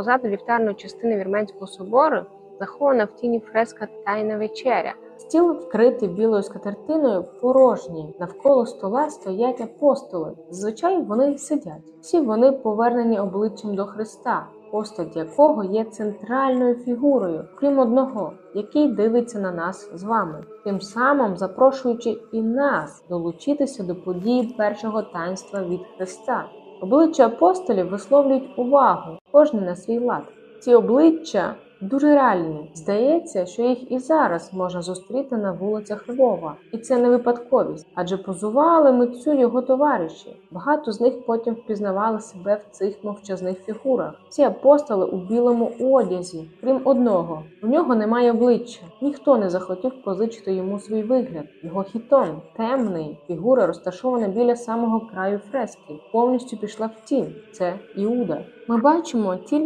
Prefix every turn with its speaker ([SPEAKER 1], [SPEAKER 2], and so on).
[SPEAKER 1] Позаду вівтарної частини Вірменського собору захована в тіні фреска Тайна вечеря.
[SPEAKER 2] Стіл вкритий білою скатертиною порожній. Навколо стола стоять апостоли. Зазвичай вони сидять. Всі вони повернені обличчям до Христа, постать якого є центральною фігурою, крім одного, який дивиться на нас з вами, тим самим запрошуючи і нас долучитися до подій першого таїнства від Христа. Обличчя апостолів висловлюють увагу, кожне на свій лад. Ці обличчя дуже реальні. Здається, що їх і зараз можна зустріти на вулицях Львова, і це не випадковість, адже позували митцю його товариші. Багато з них потім впізнавали себе в цих мовчазних фігурах. Ці апостоли у білому одязі, крім одного. У нього немає обличчя. Ніхто не захотів позичити йому свій вигляд. Його хітон темний, фігура розташована біля самого краю фрески, повністю пішла в тінь. Це Іуда. Ми бачимо тільки